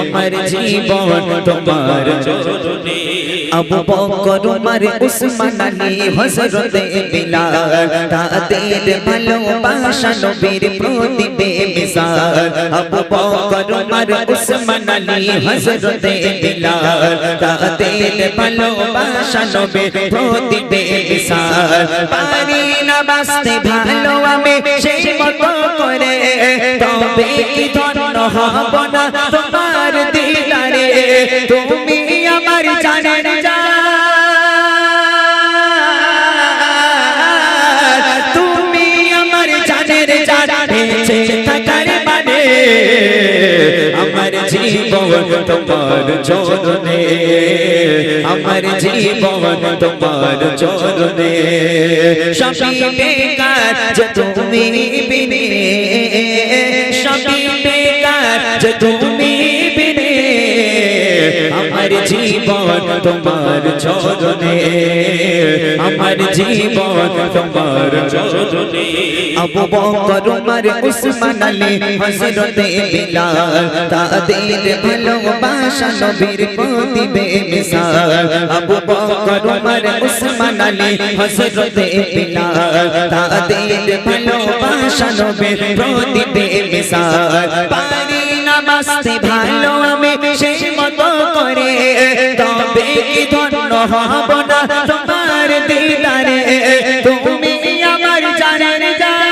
আমার জীবন তোমার চরণে আবু বকর, উমর, উসমান আলী, হযরত বিলাল, তাদের ভালোবাসা নবীর প্রতি বেমিসাল আবু বকর উসমান আলী বিলাল তাদের ভালোবাসা নবীর প্রতি বেমিসাল পারি না বাসতে ভালো আমি সেই মতো করে তবে কি ধন্য হব না তোমার দিদারে তুমি আমার জান জীবন তোমার চরণে আমার জীবন তোমার চরণে। সবই কাজ তুমি বিনে সবই কাজ তুমি জীবন তোমার চরণে আমার জীবন তোমার চরণে আবু বকর, উমর, উসমান, আলী, হযরত বিলাল, তাদের ভালোবাসা নবীর প্রতি বেমিসাল আবু বকর, উমর, উসমান, আলী, হযরত বিলাল, তাদের ভালোবাসা নবীর প্রতি বেমিসাল পারি না ভালো আমি করে, তবে কি ধন্য হব না তোমার দিদারে? তুমি আমার জানের জান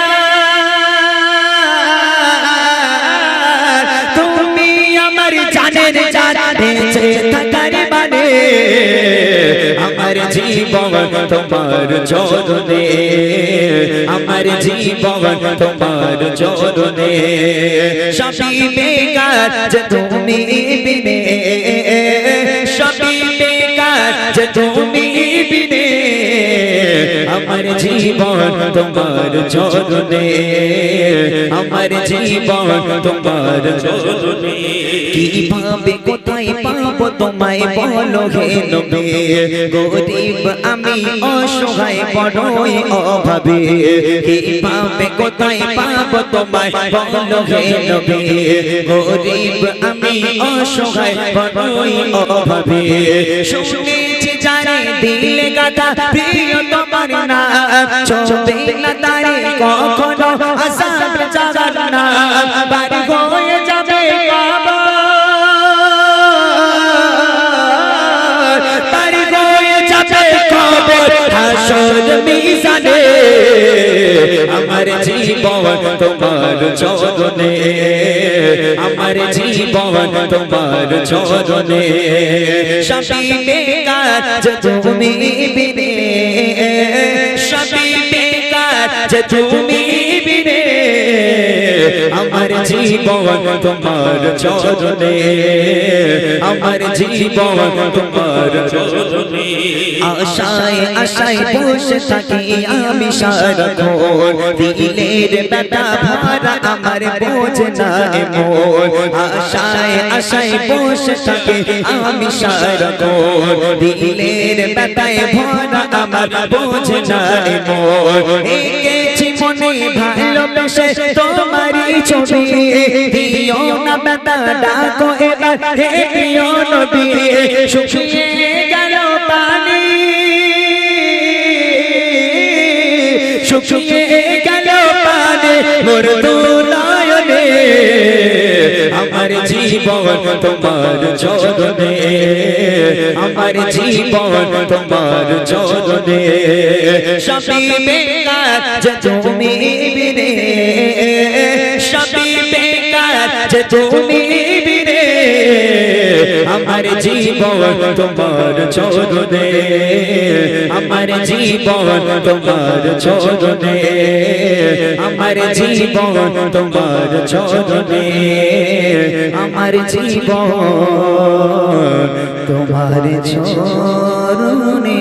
তুমি আমার জানের মানে আমার জীবন তোমার চরণে আমার জীবন তোমার চরণে সবই বেকার তুমি বিনে। যে তুমি বিনে আমার জীবন তোমার চরণে আমার জীবন তোমার চরণে কীভাবে কোথায় পাবো তোমায় বলো হে নবী গরিব আমি অসহায় বড়ই অভাবে কীভাবে কোথায় পাবো তোমায় বলো হে নবী গরিব আমি অসহায় বড়ই অভাবে জানে দিলে গাথা প্রিয় তোমার না। চলবে না তারে কখনো আসাম জাগার না। বাড়ি হয়ে যাবে আমার জীবন তোমার চরণে। আমার জীবন তোমার চরণে। বেকার যে তুমি বিনে সবই বেকার যে তুমি বিনে আমার জীবন তোমার চরণে আমার জীবন তোমার চরণে। আশায় আশায় বসে থাকি আমি সারাক্ষণ। দিলের বেটা ভাড়া আমার বোঝ না এমন। আশায় আশায় বসে থাকি আমি সারাক্ষণ। দিলের বেটায় ভরা আমার বোঝ না এমন। এঁকেছি মনে ভালোবেসে তোমারই ছবি দিও ব্যথা ডাকো এবার হে প্রিয় নবী শুকিয়ে গেল পানি শুকিয়ে গেল পানি মোর দুলায়নে আমার জীবন তোমার চরণে আমার জীবন তোমার চরণে সবই বেকার তুমি বিনে যে তুমি বিনে আমার জীবন তোমার চরণে, আমার জীবন তোমার চরণে, আমার জীবন তোমার চরণে, আমার জীবন তোমার চরণে।